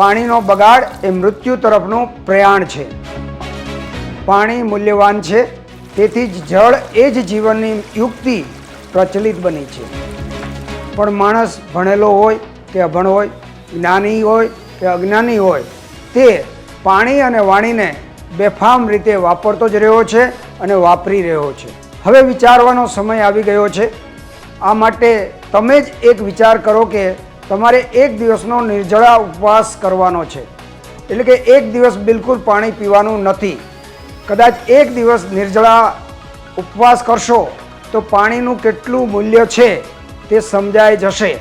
પાણીનો બગાડ એ મૃત્યુ તરફનું પ્રયાણ છે. પાણી મૂલ્યવાન છે, તેથી જ જળ એ જ જીવનની યુક્તિ પ્રચલિત બની છે. પણ માણસ ભણેલો હોય કે અભણ હોય, જ્ઞાની હોય કે અજ્ઞાની હોય, તે પાણી અને વાણીને બેફામ રીતે વાપરતો જ રહ્યો છે અને વાપરી રહ્યો છે. હવે વિચારવાનો સમય આવી ગયો છે. આ માટે તમે જ એક વિચાર કરો કે તમારે એક દિવસનો નિર્જળા ઉપવાસ કરવાનો છે. એટલે કે એક દિવસ બિલકુલ પાણી પીવાનું નથી. કદાચ એક દિવસ નિર્જળા ઉપવાસ કરશો, તો પાણીનું કેટલું મૂલ્ય છે તે સમજાઈ જશે.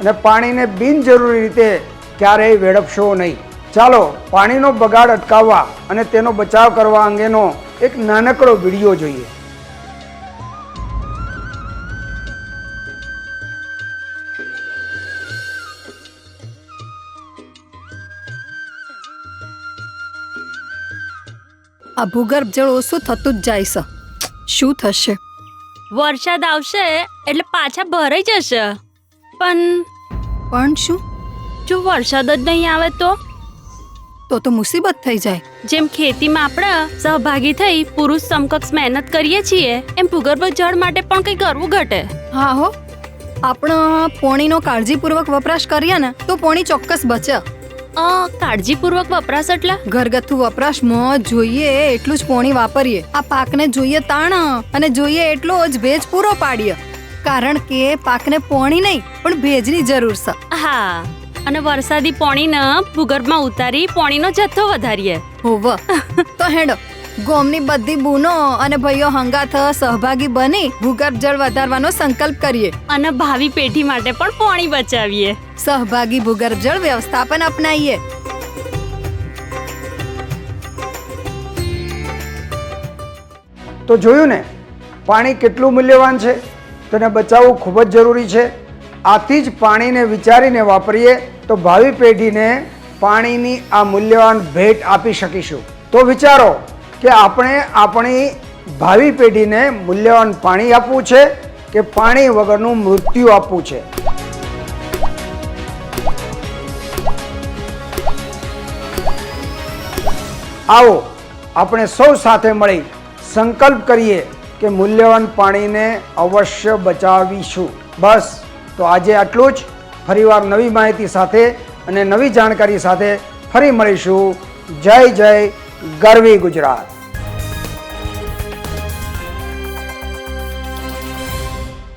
અને પાણીને બિનજરૂરી રીતે ક્યારેય વેડફશો નહીં. ચાલો, પાણીનો બગાડ અટકાવવા અને તેનો બચાવ કરવા અંગેનો એક નાનકડો વીડિયો જોઈએ. આ ભૂગર્ભ જળ ઓછું થતું જ જાય છે. શું થશે? વરસાદ આવશે એટલે પાછા ભરાઈ જશે. પણ પણ શું? જો વરસાદ જ નહીં આવે તો? તો તો મુસીબત થઈ જાય. જેમ ખેતીમાં આપણે સહભાગી થઈ પુરુષ સમકક્ષ મહેનત કરીએ છીએ એમ ભૂગર્ભ જળ માટે પણ કંઈ કરવું ઘટે. હા હો. આપણે પોણીનો કાળજીપૂર્વક વપરાશ કરીએ ને તો પોણી ચોક્કસ બચે. કાળજીપૂર્વક વપરાશ એટલે? ઘરગથ્થુ વપરાશમાં જોઈએ એટલું જ પોણી વાપરીએ. આ પાકને જોઈએ તાણ અને જોઈએ એટલો જ ભેજ પૂરો પાડીએ. કારણ કે પાકને પોણી નહીં પણ ભેજની જરૂર છે હા અને વરસાદી પોણીને ભૂગર્ભમાં ઉતારી પોણીનો જથ્થો વધારીએ. હોવ. તો હેડો. ગોમની બધી બૂનો અને ભાઈઓ હંગાથ સહભાગી બની ભૂગર્ભ જળ વધારવાનો સંકલ્પ કરીએ. અને ભાવિ પેઢી માટે પણ પાણી બચાવીએ. સહભાગી ભૂગર્ભ જળ વ્યવસ્થાપન અપનાવીએ તો જોયું ને પાણી કેટલું મૂલ્યવાન છે? તેને બચાવવું ખૂબ જ જરૂરી છે. આથી જ પાણીને વિચારીને વાપરીએ તો ભાવિ પેઢીને પાણીની આ મૂલ્યવાન ભેટ આપી શકીશું. તો વિચારો કે આપણે આપણી ભાવિ પેઢીને મૂલ્યવાન પાણી આપવું છે કે પાણી વગરનું મૃત્યુ આપવું છે? આવો, આપણે સૌ સાથે મળી સંકલ્પ કરીએ કે મૂલ્યવાન પાણીને અવશ્ય બચાવીશું. બસ, તો આજે આટલું જ. ફરીવાર નવી માહિતી સાથે અને નવી જાણકારી સાથે ફરી મળીશું. જય જય ગરવી ગુજરાત.